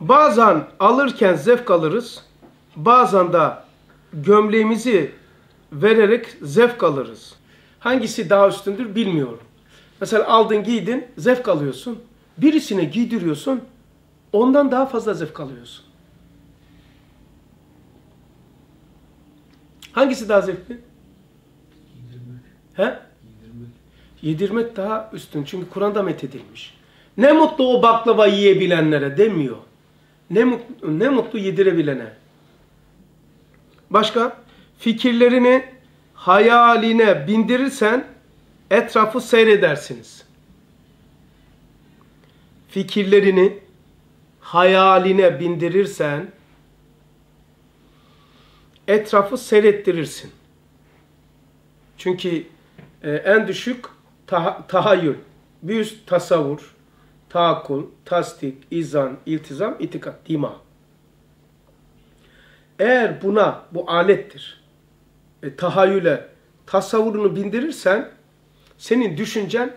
Bazen alırken zevk alırız. Bazen de gömleğimizi vererek zevk alırız. Hangisi daha üstündür bilmiyorum. Mesela aldın giydin zevk alıyorsun. Birisine giydiriyorsun ondan daha fazla zevk alıyorsun. Hangisi daha zevkli? Giydirmek. He? Giydirmek. Yedirmek daha üstün. Çünkü Kur'an'da methedilmiş. Ne mutlu o baklava yiyebilenlere demiyor. Ne mutlu, ne mutlu yedirebilene. Başka? Fikirlerini hayaline bindirirsen etrafı seyredersiniz. Fikirlerini hayaline bindirirsen etrafı seyrettirirsin. Çünkü e, en düşük taha- tahayyül, bir üst tasavvur, taakkul, tasdik, izan, iltizam, itikat, dima. Eğer buna bu alettir, e, tahayyüle tasavvurunu bindirirsen senin düşüncen